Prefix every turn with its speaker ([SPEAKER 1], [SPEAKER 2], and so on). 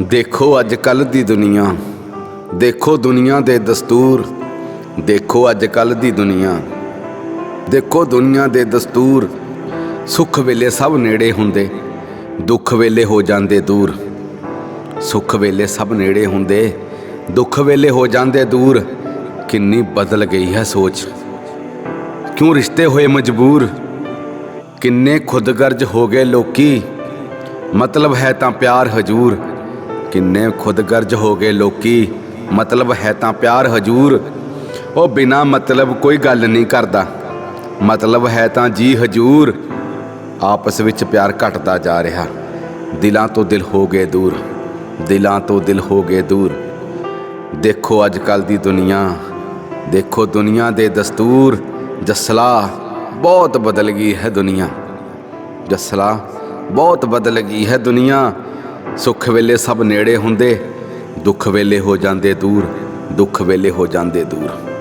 [SPEAKER 1] ਦੇਖੋ ਅੱਜ ਕੱਲ ਦੀ ਦੁਨੀਆ। ਦੇਖੋ ਦੁਨੀਆ ਦੇ ਦਸਤੂਰ। ਦੇਖੋ ਅੱਜ ਕੱਲ ਦੀ ਦੁਨੀਆ। ਦੇਖੋ ਦੁਨੀਆ ਦੇ ਦਸਤੂਰ। ਸੁੱਖ ਵੇਲੇ ਸਭ ਨੇੜੇ ਹੁੰਦੇ, ਦੁੱਖ ਵੇਲੇ ਹੋ ਜਾਂਦੇ ਦੂਰ। ਸੁੱਖ ਵੇਲੇ ਸਭ ਨੇੜੇ ਹੁੰਦੇ, ਦੁੱਖ ਵੇਲੇ ਹੋ ਜਾਂਦੇ ਦੂਰ। ਕਿੰਨੀ ਬਦਲ ਗਈ ਹੈ ਸੋਚ। ਕਿਉਂ ਰਿਸ਼ਤੇ ਹੋਏ ਮਜਬੂਰ? ਕਿੰਨੇ ਖੁਦਗਰਜ ਹੋ ਗਏ ਲੋਕੀ। ਮਤਲਬ ਹੈ ਤਾਂ ਪਿਆਰ ਹਜੂਰ। ਕਿੰਨੇ ਖੁਦਗਰਜ ਹੋ ਗਏ ਲੋਕੀ। ਮਤਲਬ ਹੈ ਤਾਂ ਪਿਆਰ ਹਜੂਰ। ਉਹ ਬਿਨਾ ਮਤਲਬ ਕੋਈ ਗੱਲ ਨਹੀਂ ਕਰਦਾ। ਮਤਲਬ ਹੈ ਤਾਂ ਜੀ ਹਜੂਰ। ਆਪਸ ਵਿੱਚ ਪਿਆਰ ਘਟਦਾ ਜਾ ਰਿਹਾ। ਦਿਲਾਂ ਤੋਂ ਦਿਲ ਹੋ ਗਏ ਦੂਰ। ਦਿਲਾਂ ਤੋਂ ਦਿਲ ਹੋ ਗਏ ਦੂਰ। ਦੇਖੋ ਅੱਜ ਕੱਲ ਦੀ ਦੁਨੀਆ। ਦੇਖੋ ਦੁਨੀਆ ਦੇ ਦਸਤੂਰ। ਜਸਲਾ ਬਹੁਤ ਬਦਲ ਗਈ ਹੈ ਦੁਨੀਆ। ਜਸਲਾ ਬਹੁਤ ਬਦਲ ਗਈ ਹੈ ਦੁਨੀਆ। ਸੁੱਖ ਵੇਲੇ ਸਭ ਨੇੜੇ ਹੁੰਦੇ, ਦੁੱਖ ਵੇਲੇ ਹੋ ਜਾਂਦੇ ਦੂਰ, ਦੁੱਖ ਵੇਲੇ ਹੋ ਜਾਂਦੇ ਦੂਰ।